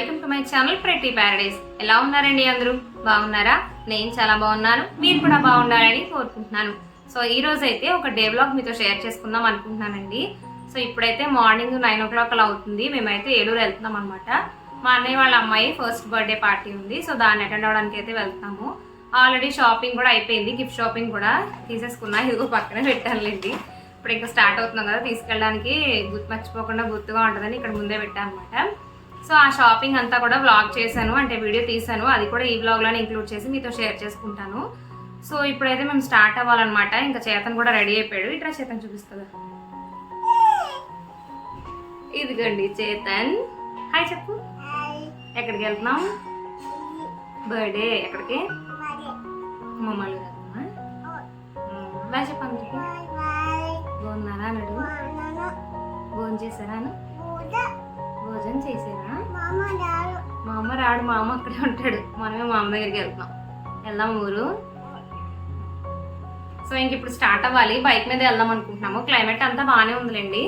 Welcome to my channel Prathi paradise. ఎలా ఉన్నారండి అందరూ? బాగున్నారా? నేను చాలా బాగున్నాను. మీరు కూడా బాగుండాలని కోరుకుంటున్నాను. సో ఈ రోజు అయితే ఒక డే బ్లాగ్ మీతో షేర్ చేసుకుందాం అనుకుంటున్నానండి. సో ఇప్పుడైతే మార్నింగ్ నైన్ ఓ క్లాక్ అలా అవుతుంది. మేమైతే ఏలూరు వెళ్తున్నాం అనమాట మా అన్నయ్య వాళ్ళ అమ్మాయి ఫస్ట్ బర్త్డే పార్టీ ఉంది. సో దాన్ని అటెండ్ అవ్వడానికి అయితే వెళ్తాము ఆల్రెడీ షాపింగ్ కూడా అయిపోయింది. గిఫ్ట్ షాపింగ్ కూడా తీసేసుకున్నా. ఇదిగో పక్కనే పెట్టానులేండి. ఇప్పుడు ఇంకా స్టార్ట్ అవుతున్నాం కదా తీసుకెళ్ళడానికి. గుర్తు మర్చిపోకుండా గుర్తుగా ఉంటుందని ఇక్కడ ముందే పెట్టాను అనమాట సో ఆ షాపింగ్ అంతా కూడా వ్లాగ్ చేశాను అంటే వీడియో తీశాను. అది కూడా ఈ వ్లాగ్లోనే ఇంక్లూడ్ చేసి మీతో షేర్ చేసుకుంటాను. సో ఇప్పుడైతే మేము స్టార్ట్ అవ్వాలన్నమాట. ఇంకా చేతన్ కూడా రెడీ అయిపోయాడు. ఇట్లా చేతన్ చూపిస్తుందా? ఇదిగోండి చేతన్. హాయ్ చెప్పు. ఎక్కడికి వెళ్తున్నాం బర్త్డే ఎక్కడికి? మమ్మల్ని వెళ్తున్నా బాయ్ చెప్పు అందరికి బాగున్నారా అన్నాడు? భోజనం చేశారా? భోజనం చేసారా మా అమ్మ రాడు మా అమ్మ అక్కడే ఉంటాడు. మనమే మా అమ్మ దగ్గరికి వెళ్తున్నాం వెళ్దాం ఊరు. సో ఇంక ఇప్పుడు స్టార్ట్ అవ్వాలి. బైక్ మీద వెళ్దాం అనుకుంటున్నాము. క్లైమేట్ అంతా బాగానే ఉందిలేండి.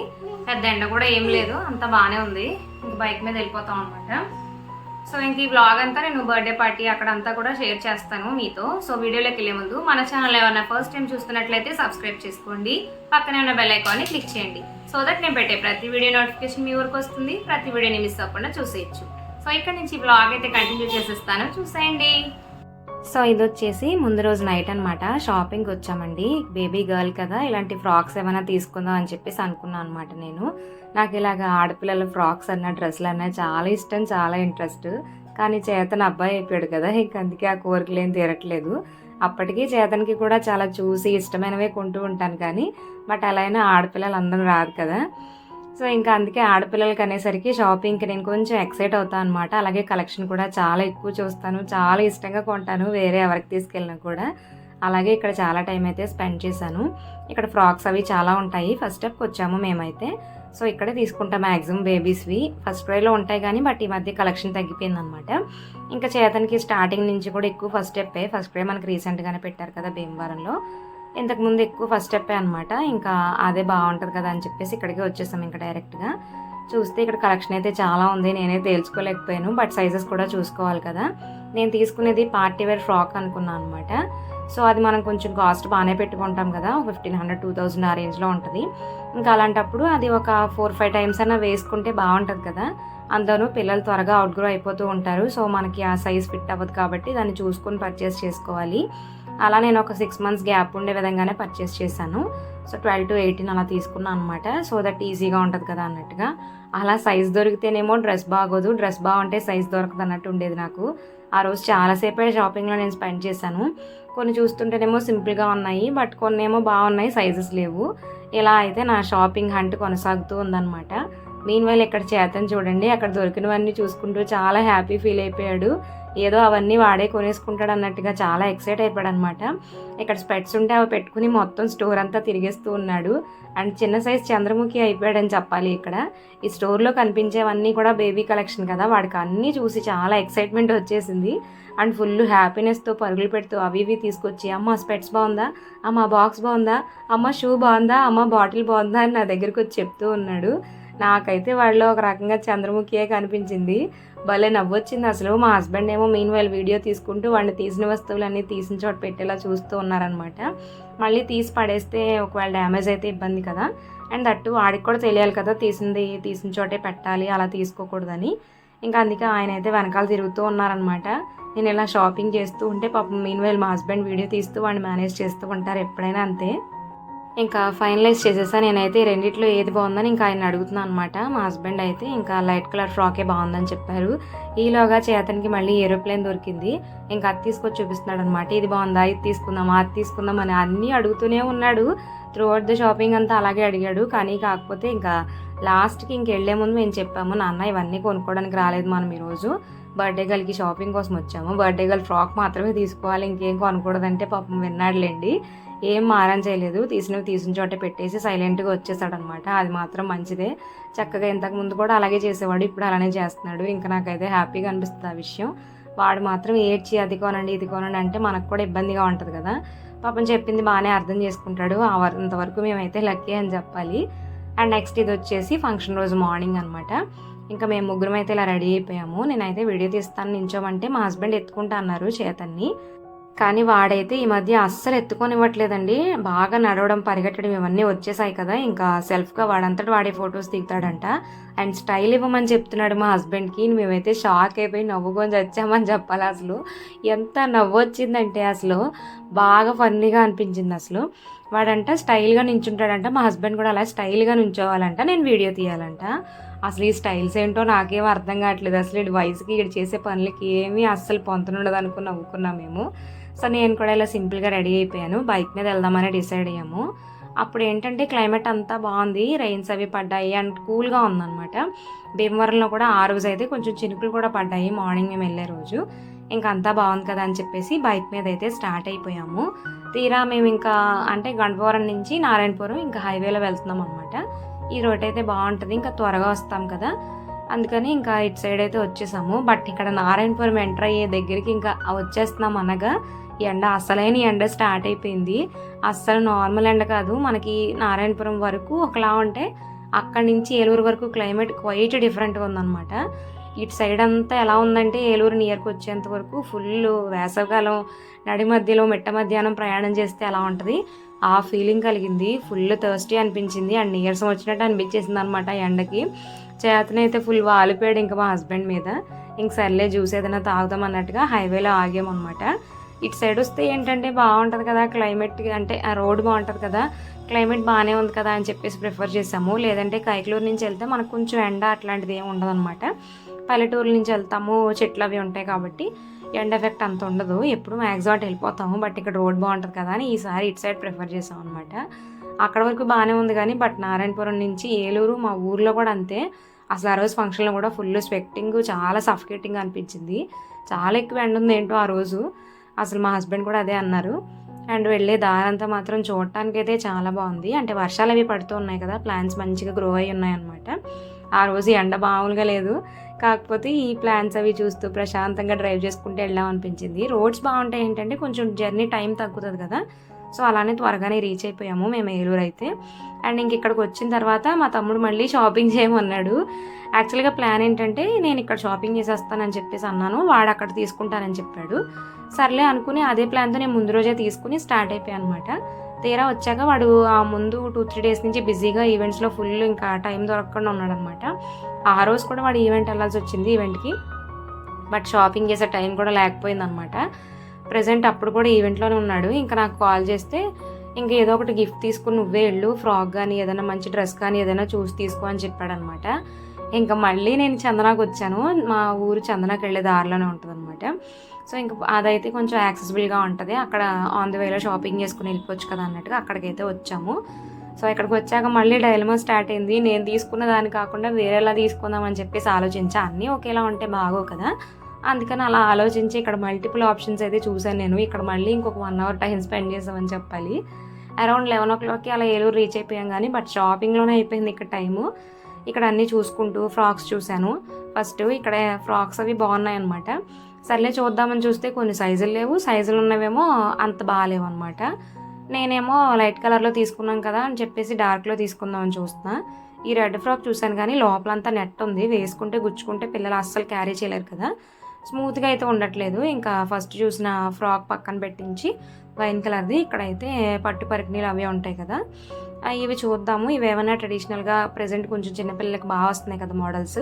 పెద్ద ఎండ కూడా ఏం లేదు. అంతా బాగానే ఉంది. ఇంక బైక్ మీద వెళ్ళిపోతాం అనమాట సో ఇంక ఈ వ్లాగ్ అంతా నేను బర్త్డే పార్టీ అక్కడ అంతా కూడా షేర్ చేస్తాను మీతో. సో వీడియోలోకి వెళ్ళే ముందు మన ఛానల్ ఏమైనా ఫస్ట్ టైం చూస్తున్నట్లయితే సబ్స్క్రైబ్ చేసుకోండి. పక్కనే ఉన్న బెల్ ఐకాన్ని క్లిక్ చేయండి. సో దట్ నేను పెట్టే ప్రతి వీడియో నోటిఫికేషన్ మీ వరకు వస్తుంది. ప్రతి వీడియోని మిస్ అవ్వకుండా చూసేయచ్చు. సో ఇక్కడ నుంచి వ్లాగ్ అయితే కంటిన్యూ చేసేస్తాను. చూసేయండి. సో ఇది వచ్చేసి ముందు రోజు నైట్ అనమాట షాపింగ్కి వచ్చామండి. బేబీ గర్ల్ కదా ఇలాంటి ఫ్రాక్స్ ఏమైనా తీసుకుందాం అని చెప్పేసి అనుకున్నాను అనమాట నేను. నాకు ఇలాగ ఆడపిల్లల ఫ్రాక్స్ అన్న డ్రెస్సులు అన్న చాలా ఇష్టం చాలా ఇంట్రెస్ట్ కానీ చేతన అబ్బాయి అయిపోయాడు కదా ఇంక అందుకే ఆ కోరికలు ఏం తీరట్లేదు. అప్పటికీ చేతనికి కూడా చాలా చూసి ఇష్టమైనవే కొంటూ ఉంటాను కానీ బట్ అలా అయినా ఆడపిల్లలు అందరూ రాదు కదా. సో ఇంకా అందుకే ఆడపిల్లలకి అనేసరికి షాపింగ్కి నేను కొంచెం ఎక్సైట్ అవుతాను అనమాట అలాగే కలెక్షన్ కూడా చాలా ఎక్కువ చూస్తాను. చాలా ఇష్టంగా కొంటాను వేరే ఎవరికి తీసుకెళ్ళినా కూడా. అలాగే ఇక్కడ చాలా టైం అయితే స్పెండ్ చేశాను. ఇక్కడ ఫ్రాక్స్ అవి చాలా ఉంటాయి. ఫస్ట్ స్టెప్కి వచ్చాము మేమైతే. సో ఇక్కడే తీసుకుంటాం మ్యాక్సిమం బేబీస్వి. ఫస్ట్ ప్రైలో ఉంటాయి కానీ బట్ ఈ మధ్య కలెక్షన్ తగ్గిపోయింది అనమాట ఇంకా చేతనికి స్టార్టింగ్ నుంచి కూడా ఎక్కువ ఫస్ట్ స్టెప్పే. ఫస్ట్ ప్రే మనకి రీసెంట్గానే పెట్టారు కదా భీమవరంలో. ఇంతకుముందు ఎక్కువ ఫస్ట్ స్టెప్పే అనమాట ఇంకా అదే బాగుంటుంది కదా అని చెప్పేసి ఇక్కడికి వచ్చేసాం ఇంకా డైరెక్ట్గా చూస్తే ఇక్కడ కలెక్షన్ అయితే చాలా ఉంది నేనే తేల్చుకోలేకపోయాను బట్ సైజెస్ కూడా చూసుకోవాలి కదా. నేను తీసుకునేది పార్టీ వేర్ ఫ్రాక్ అనుకున్నాను అనమాట సో అది మనం కొంచెం కాస్ట్ బాగానే పెట్టుకుంటాం కదా ఫిఫ్టీన్ హండ్రెడ్ టూ థౌజండ్ ఆ రేంజ్లో ఉంటుంది. ఇంకా అలాంటప్పుడు అది ఒక ఫోర్ ఫైవ్ టైమ్స్ అయినా వేసుకుంటే బాగుంటుంది కదా. అందరూ పిల్లలు త్వరగా అవుట్గ్రో అయిపోతూ ఉంటారు. సో మనకి ఆ సైజ్ ఫిట్ అవ్వదు కాబట్టి దాన్ని చూసుకొని పర్చేస్ చేసుకోవాలి. అలా నేను ఒక సిక్స్ మంత్స్ గ్యాప్ ఉండే విధంగానే పర్చేస్ చేశాను. సో ట్వెల్వ్ టు ఎయిటీన్ అలా తీసుకున్నాను అనమాట సో దట్ ఈజీగా ఉంటుంది కదా అన్నట్టుగా. అలా సైజ్ దొరికితేనేమో డ్రెస్ బాగోదు. డ్రెస్ బాగుంటే సైజ్ దొరకదు అన్నట్టు ఉండేది నాకు. ఆ రోజు చాలాసేపే షాపింగ్లో నేను స్పెండ్ చేశాను. కొన్ని చూస్తుంటేనేమో సింపుల్గా ఉన్నాయి బట్ కొన్ని ఏమో బాగున్నాయి సైజెస్ లేవు. ఇలా అయితే నా షాపింగ్ హంట్ కొనసాగుతూ ఉందన్నమాట. మీన్ వైల్ ఇక్కడ చేతను చూడండి. అక్కడ దొరికినవన్నీ చూసుకుంటూ చాలా హ్యాపీ ఫీల్ అయిపోయాడు. ఏదో అవన్నీ వాడే కొనేసుకుంటాడు అన్నట్టుగా చాలా ఎక్సైట్ అయిపోయాడు అనమాట ఇక్కడ స్పెట్స్ ఉంటే అవి పెట్టుకుని మొత్తం స్టోర్ అంతా తిరిగేస్తూ ఉన్నాడు. అండ్ చిన్న సైజ్ చంద్రముఖి అయిపోయాడని చెప్పాలి ఇక్కడ. ఈ స్టోర్లో కనిపించేవన్నీ కూడా బేబీ కలెక్షన్ కదా వాడికి అన్నీ చూసి చాలా ఎక్సైట్మెంట్ వచ్చేసింది. అండ్ ఫుల్ హ్యాపీనెస్తో పరుగులు పెడుతూ అవి ఇవి తీసుకొచ్చి అమ్మ స్పెట్స్ బాగుందా? అమ్మ బాక్స్ బాగుందా? అమ్మ షూ బాగుందా? అమ్మ బాటిల్ బాగుందా? అని నా దగ్గరికి వచ్చి చెప్తూ ఉన్నాడు. నాకైతే వాళ్ళు ఒక రకంగా చంద్రముఖియే కనిపించింది. భలే నవ్వొచ్చింది. అసలు మా హస్బెండ్ ఏమో మీన్ వాళ్ళు వీడియో తీసుకుంటూ వాడిని తీసిన వస్తువులన్నీ తీసిన చోట పెట్టేలా చూస్తూ ఉన్నారనమాట మళ్ళీ తీసి పడేస్తే ఒకవేళ డ్యామేజ్ అయితే ఇబ్బంది కదా. అండ్ దట్టు వాడికి కూడా తెలియాలి కదా తీసింది తీసిన చోటే పెట్టాలి అలా తీసుకోకూడదని. ఇంకా అందుకే ఆయన అయితే వెనకాల తిరుగుతూ ఉన్నారనమాట నేను ఇలా షాపింగ్ చేస్తూ ఉంటే పాపం మీన్ మా హస్బెండ్ వీడియో తీస్తూ వాడిని మేనేజ్ చేస్తూ ఉంటారు ఎప్పుడైనా అంతే. ఇంకా ఫైనలైజ్ చేసేసా. నేనైతే ఈ రెండిట్లో ఏది బాగుందని ఇంకా ఆయన అడుగుతున్నాను అనమాట మా హస్బెండ్ అయితే ఇంకా లైట్ కలర్ ఫ్రాకే బాగుందని చెప్పారు. ఈలోగా చేతనికి మళ్ళీ ఏరోప్లేన్ దొరికింది. ఇంకా అది తీసుకొచ్చి చూపిస్తున్నాడు అనమాట ఇది బాగుందా? ఇది తీసుకుందామా? అది తీసుకుందాం అని అన్నీ అడుగుతూనే ఉన్నాడు. త్రూ అవుట్ ద షాపింగ్ అంతా అలాగే అడిగాడు. కానీ కాకపోతే ఇంకా లాస్ట్కి ఇంక వెళ్ళే ముందు మేము చెప్పాము నాన్న ఇవన్నీ కొనుక్కోవడానికి రాలేదు మనం ఈరోజు. బర్త్డే గర్ల్కి షాపింగ్ కోసం వచ్చాము. బర్త్డే గర్ల్ ఫ్రాక్ మాత్రమే తీసుకోవాలి. ఇంకేం కొనకూడదంటే పాపం విన్నాడులేండి. ఏం మారం చేయలేదు. తీసినవి తీసిన చోట పెట్టేసి సైలెంట్గా వచ్చేసాడు అనమాట అది మాత్రం మంచిదే. చక్కగా ఇంతకు ముందు కూడా అలాగే చేసేవాడు. ఇప్పుడు అలానే చేస్తున్నాడు. ఇంకా నాకైతే హ్యాపీగా అనిపిస్తుంది ఆ విషయం. వాడు మాత్రం ఏడ్చి అది కొనండి ఇది కొనండి అంటే మనకు కూడా ఇబ్బందిగా ఉంటుంది కదా. పాపం చెప్పింది బాగానే అర్థం చేసుకుంటాడు. ఆ అంతవరకు మేమైతే లక్కీ అని చెప్పాలి. అండ్ నెక్స్ట్ ఇది వచ్చేసి ఫంక్షన్ రోజు మార్నింగ్ అనమాట ఇంకా మేము ముగ్గురం అయితే ఇలా రెడీ అయిపోయాము. నేనైతే వీడియో తీస్తాను నించోమంటే మా హస్బెండ్ ఎత్తుకుంటా అన్నారు చేతన్ని. కానీ వాడైతే ఈ మధ్య అస్సలు ఎత్తుకొనివ్వట్లేదండి. బాగా నడవడం పరిగెట్టడం ఇవన్నీ వచ్చేసాయి కదా. ఇంకా సెల్ఫ్గా వాడంతటి వాడే ఫొటోస్ దిగుతాడంట. అండ్ స్టైల్ ఇవ్వమని చెప్తున్నాడు మా హస్బెండ్కి. మేమైతే షాక్ అయిపోయి నవ్వుకొని వచ్చామని చెప్పాలి అసలు. ఎంత నవ్వు వచ్చిందంటే అసలు. బాగా ఫన్నీగా అనిపించింది అసలు. వాడంట స్టైల్గా నించుంటాడంట మా హస్బెండ్ కూడా అలా స్టైల్గా నుంచోవాలంట నేను వీడియో తీయాలంట. అసలు ఈ స్టైల్స్ ఏంటో నాకేం అర్థం కావట్లేదు. అసలు ఈ వయసుకి ఇక్కడ చేసే పనులకి ఏమీ అస్సలు పొంతనుండదు అనుకుని నవ్వుకున్నాం మేము. సో నేను కూడా ఇలా సింపుల్గా రెడీ అయిపోయాను. బైక్ మీద వెళ్దామని డిసైడ్ అయ్యాము. అప్పుడు ఏంటంటే క్లైమేట్ అంతా బాగుంది. రైన్స్ అవి పడ్డాయి అండ్ కూల్గా ఉందన్నమాట. భీమవరంలో కూడా ఆ రోజు అయితే కొంచెం చినుకులు కూడా పడ్డాయి. మార్నింగ్ మేము వెళ్ళే రోజు. ఇంకా అంతా బాగుంది కదా అని చెప్పేసి బైక్ మీద అయితే స్టార్ట్ అయిపోయాము. తీరా మేము ఇంకా అంటే గంటవరం నుంచి నారాయణపురం ఇంకా హైవేలో వెళ్తున్నాం అనమాట ఈ రోడ్ అయితే బాగుంటుంది ఇంకా త్వరగా వస్తాం కదా. అందుకని ఇంకా ఇటు సైడ్ అయితే వచ్చేసాము. బట్ ఇక్కడ నారాయణపురం ఎంటర్ అయ్యే దగ్గరికి ఇంకా వచ్చేస్తున్నాం అనగా ఎండ అసలైన ఎండ స్టార్ట్ అయిపోయింది. అస్సలు నార్మల్ ఎండ కాదు మనకి నారాయణపురం వరకు ఒకలా ఉంటే అక్కడి నుంచి ఏలూరు వరకు క్లైమేట్ క్వైట్ డిఫరెంట్గా ఉందన్నమాట. ఇటు సైడ్ అంతా ఎలా ఉందంటే ఏలూరు నియర్కి వచ్చేంత వరకు ఫుల్ వేసవకాలం నడి మధ్యలో మిట్ట మధ్యాహ్నం ప్రయాణం చేస్తే ఎలా ఉంటుంది? ఆ ఫీలింగ్ కలిగింది. ఫుల్ థర్స్టీ అనిపించింది. అండ్ నీరసం వచ్చినట్టు అనిపించేసింది అనమాట ఎండకి. చేతనైతే ఫుల్ వాలిపోయాడు ఇంకా మా హస్బెండ్ మీద. ఇంక సర్లే జ్యూస్ ఏదైనా తాగుదాం అన్నట్టుగా హైవేలో ఆగామన్నమాట ఇటు సైడ్ వస్తే ఏంటంటే బాగుంటుంది కదా క్లైమేట్ అంటే ఆ రోడ్ బాగుంటుంది కదా క్లైమేట్ బాగానే ఉంది కదా అని చెప్పేసి ప్రిఫర్ చేసాము లేదంటే కైకలూరు నుంచి వెళ్తే మనకు కొంచెం ఎండ అట్లాంటిది ఏమి ఉండదు పల్లెటూరు నుంచి వెళ్తాము చెట్లు అవి ఉంటాయి కాబట్టి ఎండ్ ఎఫెక్ట్ అంత ఉండదు. ఎప్పుడు మ్యాక్సిమం వెళ్ళిపోతాము బట్ ఇక్కడ రోడ్ బాగుంటుంది కదా అని ఈసారి ఇటు సైడ్ ప్రిఫర్ చేసాం అనమాట అక్కడ వరకు బాగానే ఉంది కానీ బట్ నారాయణపురం నుంచి ఏలూరు మా ఊర్లో కూడా అంతే. అసలు ఆ రోజు ఫంక్షన్లో కూడా ఫుల్ స్పెక్టింగ్ చాలా సఫికేటింగ్ అనిపించింది. చాలా ఎక్కువ ఎండ ఉంది ఏంటో ఆ రోజు. అసలు మా హస్బెండ్ కూడా అదే అన్నారు. అండ్ వెళ్ళే దారంతా మాత్రం చూడటానికి అయితే చాలా బాగుంది. అంటే వర్షాలు అవి పడుతూ ఉన్నాయి కదా ప్లాంట్స్ మంచిగా గ్రో అయి ఉన్నాయి అనమాట ఆ రోజు ఎండ మామూలుగా లేదు. కాకపోతే ఈ ప్లాన్స్ అవి చూస్తూ ప్రశాంతంగా డ్రైవ్ చేసుకుంటూ వెళ్ళాం అనిపించింది. రోడ్స్ బాగుంటాయి ఏంటంటే కొంచెం జర్నీ టైం తగ్గుతుంది కదా. సో అలానే త్వరగానే రీచ్ అయిపోయాము మేము ఏలూరు అయితే. అండ్ ఇంక ఇక్కడికి వచ్చిన తర్వాత మా తమ్ముడు మళ్ళీ షాపింగ్ చేయమన్నాడు. యాక్చువల్గా ప్లాన్ ఏంటంటే నేను ఇక్కడ షాపింగ్ చేసేస్తానని చెప్పేసి అన్నాను. వాడు అక్కడ తీసుకుంటానని చెప్పాడు. సర్లే అనుకుని అదే ప్లాన్తో నేను ముందు రోజే తీసుకుని స్టార్ట్ అయిపోయాను అనమాట తీరా వచ్చాక వాడు ఆ ముందు టూ త్రీ డేస్ నుంచి బిజీగా ఈవెంట్స్లో ఫుల్ ఇంకా టైం దొరకకుండా ఉన్నాడనమాట. ఆ రోజు కూడా వాడు ఈవెంట్ వెళ్ళాల్సి వచ్చింది ఈవెంట్కి. బట్ షాపింగ్ చేసే టైం కూడా లేకపోయింది అనమాట ప్రజెంట్ అప్పుడు కూడా ఈవెంట్లోనే ఉన్నాడు. ఇంకా నాకు కాల్ చేస్తే ఇంకా ఏదో ఒకటి గిఫ్ట్ తీసుకుని నువ్వే వెళ్ళు ఫ్రాక్ కానీ ఏదైనా మంచి డ్రెస్ కానీ ఏదైనా చూసి తీసుకో అని చెప్పాడనమాట. ఇంకా మళ్ళీ నేను చందనాకు వచ్చాను. మా ఊరు చందనాకి వెళ్ళే దారిలోనే ఉంటుంది అనమాట సో ఇంకా అదైతే కొంచెం యాక్సెసిబుల్గా ఉంటుంది. అక్కడ ఆన్ ది వేలో షాపింగ్ చేసుకుని వెళ్ళిపోవచ్చు కదా అన్నట్టుగా అక్కడికైతే వచ్చాము. సో ఇక్కడికి వచ్చాక మళ్ళీ డైలమా స్టార్ట్ అయింది. నేను తీసుకున్న దాన్ని కాకుండా వేరేలా తీసుకుందాం అని చెప్పేసి ఆలోచించా. అన్నీ ఒకేలా ఉంటే బాగో కదా. అందుకని అలా ఆలోచించి ఇక్కడ మల్టిపుల్ ఆప్షన్స్ అయితే చూశాను నేను. ఇక్కడ మళ్ళీ ఇంకొక వన్ అవర్ టైం స్పెండ్ చేసామని చెప్పాలి. అరౌండ్ లెవెన్ ఓ క్లాక్కి అలా ఏలూరు రీచ్ అయిపోయాం కానీ బట్ షాపింగ్లోనే అయిపోయింది ఇక్కడ టైము ఇక్కడ అన్నీ చూసుకుంటూ ఫ్రాక్స్ చూశాను. ఫస్ట్ ఇక్కడ ఫ్రాక్స్ అవి బాగున్నాయి అనమాట సర్లే చూద్దామని చూస్తే కొన్ని సైజులు లేవు. సైజులు ఉన్నవేమో అంత బాగాలేవు అనమాట నేనేమో లైట్ కలర్లో తీసుకున్నాం కదా అని చెప్పేసి డార్క్లో తీసుకుందామని చూస్తున్నా. ఈ రెడ్ ఫ్రాక్ చూశాను కానీ లోపలంతా నెట్ ఉంది. వేసుకుంటే గుచ్చుకుంటే పిల్లలు అస్సలు క్యారీ చేయలేరు కదా. స్మూత్గా అయితే ఉండట్లేదు. ఇంకా ఫస్ట్ చూసిన ఫ్రాక్ పక్కన పెట్టించి వైన్ కలర్ది ఇక్కడైతే పట్టు పరికినీలు అవి ఉంటాయి కదా. ఇవి చూద్దాము. ఇవి ఏమైనా ట్రెడిషనల్గా ప్రజెంట్ కొంచెం చిన్నపిల్లలకి బాగా వస్తున్నాయి కదా మోడల్స్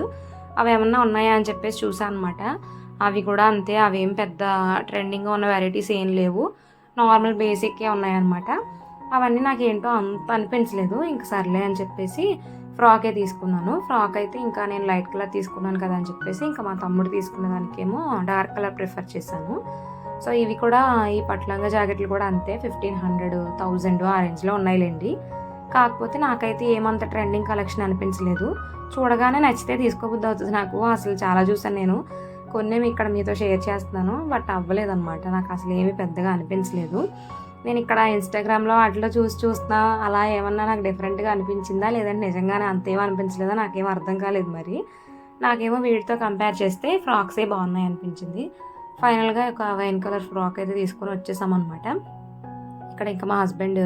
అవి ఏమన్నా ఉన్నాయా అని చెప్పేసి చూసాను అనమాట అవి కూడా అంతే అవి ఏం పెద్ద ట్రెండింగ్గా ఉన్న వెరైటీస్ ఏం లేవు. నార్మల్ బేసిక్కే ఉన్నాయన్నమాట. అవన్నీ నాకు ఏంటో అంత అనిపించలేదు. ఇంక సర్లే అని చెప్పేసి ఫ్రాకే తీసుకున్నాను. ఫ్రాక్ అయితే ఇంకా నేను లైట్ కలర్ తీసుకున్నాను కదా అని చెప్పేసి ఇంకా మా తమ్ముడు తీసుకున్న దానికేమో డార్క్ కలర్ ప్రిఫర్ చేశాను. సో ఇవి కూడా ఈ పట్లంగా జాకెట్లు కూడా అంతే ఫిఫ్టీన్ హండ్రెడ్ థౌజండ్ ఆ రేంజ్లో ఉన్నాయిలేండి. కాకపోతే నాకైతే ఏమంత ట్రెండింగ్ కలెక్షన్ అనిపించలేదు. చూడగానే నచ్చితే తీసుకోబుద్ధి అవుతుంది నాకు. అసలు చాలా చూసాను నేను. కొన్ని ఇక్కడ మీతో షేర్ చేస్తున్నాను బట్ అవ్వలేదన్నమాట. నాకు అసలు ఏమీ పెద్దగా అనిపించలేదు. నేను ఇక్కడ ఇన్స్టాగ్రామ్లో వాటిలో చూసి చూస్తున్నా అలా ఏమన్నా నాకు డిఫరెంట్గా అనిపించిందా? లేదంటే నిజంగానే అంతేమో అనిపించలేదా? నాకేం అర్థం కాలేదు మరి. నాకేమో వీటితో కంపేర్ చేస్తే ఫ్రాక్సే బాగున్నాయి అనిపించింది. ఫైనల్గా ఒక వైన్ కలర్ ఫ్రాక్ అయితే తీసుకొని వచ్చేసాం అనమాట ఇక్కడ ఇంకా మా హస్బెండ్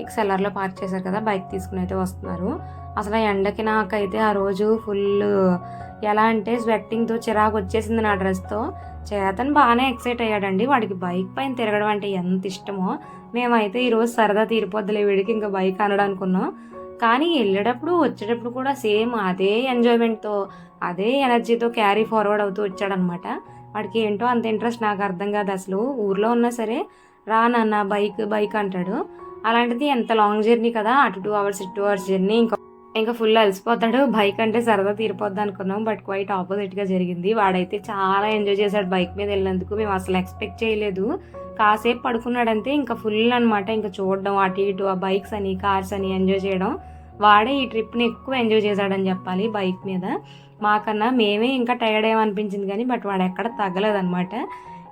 ఇక సెల్లర్లో పార్క్ చేశారు కదా బైక్ తీసుకుని అయితే వస్తున్నారు. అసలు ఆ ఎండకి నాకైతే ఆ రోజు ఫుల్ ఎలా అంటే స్వెట్టింగ్తో చిరాకు వచ్చేసింది నా డ్రెస్తో చేతన్ బాగానే ఎక్సైట్ అయ్యాడండి. వాడికి బైక్ పైన తిరగడం అంటే ఎంత ఇష్టమో మేమైతే ఈరోజు సరదా తీరిపోద్దులే వీడికి ఇంకా బైక్ అనడానుకున్నాం. కానీ వెళ్ళేటప్పుడు వచ్చేటప్పుడు కూడా సేమ్ అదే ఎంజాయ్మెంట్తో అదే ఎనర్జీతో క్యారీ ఫార్వర్డ్ అవుతూ వచ్చాడనమాట. వాడికి ఏంటో అంత ఇంట్రెస్ట్ నాకు అర్థం కాదు అసలు. ఊర్లో ఉన్నా సరే రా నాన్న బైక్ బైక్ అంటాడు. అలాంటిది ఎంత లాంగ్ జర్నీ కదా అటు two hours two hours journey ఇంకా ఇంకా ఫుల్ అలసిపోతాడు. బైక్ అంటే సరదా తీరిపోద్ది అనుకున్నాం బట్ క్వైట్ ఆపోజిట్గా జరిగింది. వాడైతే చాలా ఎంజాయ్ చేశాడు బైక్ మీద వెళ్ళినందుకు. మేము అసలు ఎక్స్పెక్ట్ చేయలేదు. కాసేపు పడుకున్నాడంతే ఇంకా ఫుల్ అనమాట ఇంకా చూడడం అటు ఇటు ఆ బైక్స్ అని కార్స్ అని ఎంజాయ్ చేయడం. వాడే ఈ ట్రిప్ని ఎక్కువ ఎంజాయ్ చేశాడని చెప్పాలి బైక్ మీద. మాకన్నా మేమే ఇంకా టైర్డ్ ఏమనిపించింది కానీ బట్ వాడు ఎక్కడ తగ్గలేదనమాట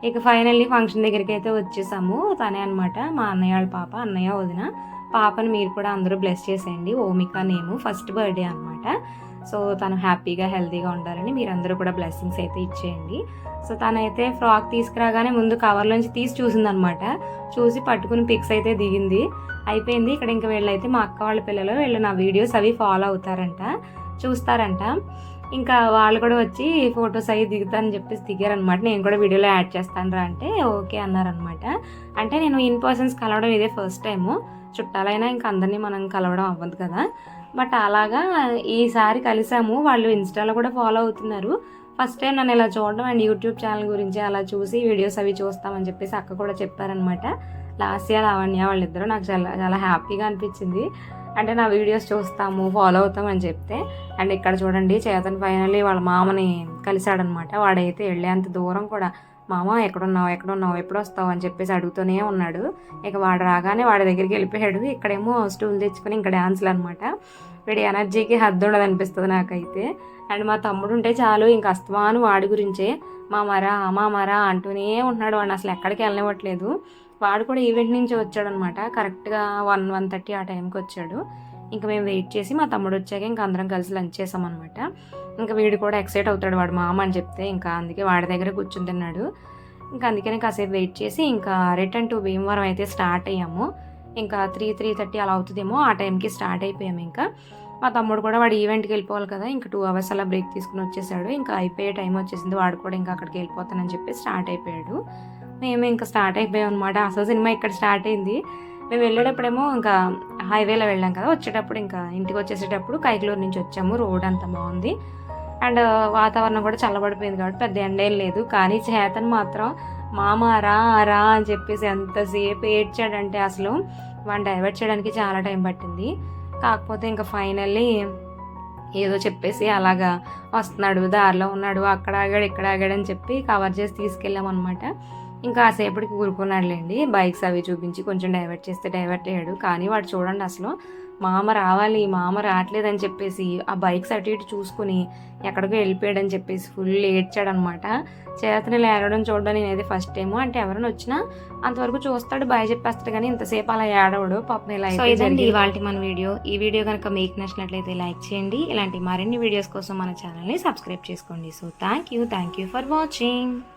ఇక ఫైనల్లీ ఫంక్షన్ దగ్గరికి అయితే వచ్చేసాము తనే అనమాట మా అన్నయ్య వాళ్ళ పాప అన్నయ్య వదిన. పాపని మీరు కూడా అందరూ బ్లెస్ చేసేయండి. ఓమిక నేము ఫస్ట్ బర్త్డే అనమాట సో తను హ్యాపీగా హెల్తీగా ఉండాలని మీరందరూ కూడా బ్లెస్సింగ్స్ అయితే ఇచ్చేయండి. సో తనైతే ఫ్రాక్ తీసుకురాగానే ముందు కవర్లోంచి తీసి చూసిందనమాట చూసి పట్టుకుని పిక్స్ అయితే దిగింది. అయిపోయింది. ఇక్కడ ఇంకా వీళ్ళైతే మా అక్క వాళ్ళ పిల్లలు వీళ్ళు నా వీడియోస్ అవి ఫాలో అవుతారంట. చూస్తారంట. ఇంకా వాళ్ళు కూడా వచ్చి ఫొటోస్ అవి దిగుతారని చెప్పేసి దిగారనమాట నేను కూడా వీడియోలో యాడ్ చేస్తాను రా అంటే ఓకే అన్నారనమాట అంటే నేను ఇన్ పర్సన్స్ కలవడం ఇదే ఫస్ట్ టైము చుట్టాలైనా ఇంకా అందరినీ మనం కలవడం అవ్వదు కదా. బట్ అలాగా ఈసారి కలిసాము. వాళ్ళు ఇన్స్టాలో కూడా ఫాలో అవుతున్నారు. ఫస్ట్ టైం నన్ను ఇలా చూడడం అండ్ యూట్యూబ్ ఛానల్ గురించి అలా చూసి వీడియోస్ అవి చూస్తామని చెప్పేసి అక్క కూడా చెప్పారనమాట లాస్ట్ ఇయర్ లావణ్య వాళ్ళిద్దరూ నాకు చాలా చాలా హ్యాపీగా అనిపించింది. అంటే నా వీడియోస్ చూస్తాము ఫాలో అవుతాం అని చెప్తే. అండ్ ఇక్కడ చూడండి చేతన్ ఫైనల్లీ వాళ్ళ మామని కలిశాడనమాట వాడైతే వెళ్ళేంత దూరం కూడా మామ ఎక్కడున్నావు? ఎక్కడున్నావు? ఎప్పుడు వస్తావు అని చెప్పేసి అడుగుతూనే ఉన్నాడు. ఇక వాడు రాగానే వాడి దగ్గరికి వెళ్ళిపోయాడు. ఇక్కడేమో స్టూల్ తెచ్చుకొని ఇంకా డ్యాన్స్లు అనమాట వీడి ఎనర్జీకి హద్దు ఉండదు అనిపిస్తుంది నాకైతే. అండ్ మా తమ్ముడు ఉంటే చాలు ఇంకా అస్తమాను వాడి గురించే. మా మరా మా మరా అంటూనే ఉంటున్నాడు వాడిని అసలు ఎక్కడికి వెళ్ళనివ్వట్లేదు. వాడు కూడా ఈవెంట్ నుంచి వచ్చాడనమాట కరెక్ట్గా వన్ వన్ థర్టీ ఆ టైంకి వచ్చాడు. ఇంకా మేము వెయిట్ చేసి మా తమ్ముడు వచ్చాక ఇంకా అందరం కలిసి లంచ్ చేసామన్నమాట. ఇంకా వీడు కూడా ఎక్సైట్ అవుతాడు వాడు మామ అని చెప్తే ఇంకా అందుకే వాడి దగ్గర కూర్చుని తిన్నాడు. ఇంకా అందుకనే కాసేపు వెయిట్ చేసి ఇంకా రిటర్న్ టు భీమవరం అయితే స్టార్ట్ అయ్యాము. ఇంకా త్రీ త్రీ థర్టీ అలా అవుతుందేమో ఆ టైంకి స్టార్ట్ అయిపోయాము ఇంకా. మా తమ్ముడు కూడా వాడు ఈవెంట్కి వెళ్ళిపోవాలి కదా ఇంకా టూ అవర్స్ అలా బ్రేక్ తీసుకుని వచ్చేసాడు. ఇంకా అయిపోయే టైం వచ్చేసింది వాడు కూడా ఇంకా అక్కడికి వెళ్ళిపోతానని చెప్పి స్టార్ట్ అయిపోయాడు. మేము ఇంకా స్టార్ట్ అయిపోయాం అనమాట అసలు సినిమా ఇక్కడ స్టార్ట్ అయింది. మేము వెళ్ళేటప్పుడేమో ఇంకా హైవేలో వెళ్ళాం కదా వచ్చేటప్పుడు ఇంకా ఇంటికి వచ్చేసేటప్పుడు కైకలూరు నుంచి వచ్చాము. రోడ్ అంత బాగుంది. అండ్ వాతావరణం కూడా చల్లబడిపోయింది కాబట్టి పెద్ద ఎండ ఏం లేదు. కానీ చేతన్ మాత్రం మామ రా రా అని చెప్పేసి ఎంతసేపు ఏడ్చాడంటే అసలు వాడిని డైవర్ట్ చేయడానికి చాలా టైం పట్టింది. కాకపోతే ఇంకా ఫైనల్లీ ఏదో చెప్పేసి అలాగా వస్తున్నాడు దారిలో ఉన్నాడు అక్కడ ఆగాడు ఇక్కడ ఆగాడు అని చెప్పి కవర్ చేసి తీసుకెళ్ళాం అనమాట ఇంకా కాసేపటికి ఊరుకున్నాడులేండి బైక్స్ అవి చూపించి కొంచెం డైవర్ట్ చేస్తే డైవర్ట్ అయ్యాడు. కానీ వాడు చూడండి అసలు మామ రావాలి మామ రావట్లేదని చెప్పేసి ఆ బైక్స్ అటు ఇటు చూసుకుని ఎక్కడికో వెళ్ళిపోయాడని చెప్పేసి ఫుల్ ఏడ్చాడనమాట. చేతని లేగడం చూడడం నేనైతే ఫస్ట్ టైం అంటే ఎవరైనా వచ్చినా అంతవరకు చూస్తాడు బాయ్ చెప్పేస్తాడు కానీ ఇంతసేపు అలా ఏడవడు. పాపం ఇలా ఇదండి. ఇవాళ మన వీడియో. ఈ వీడియో కనుక మీకు నచ్చినట్లయితే లైక్ చేయండి. ఇలాంటి మరిన్ని వీడియోస్ కోసం మన ఛానల్ని సబ్స్క్రైబ్ చేసుకోండి. So thank you thank you for watching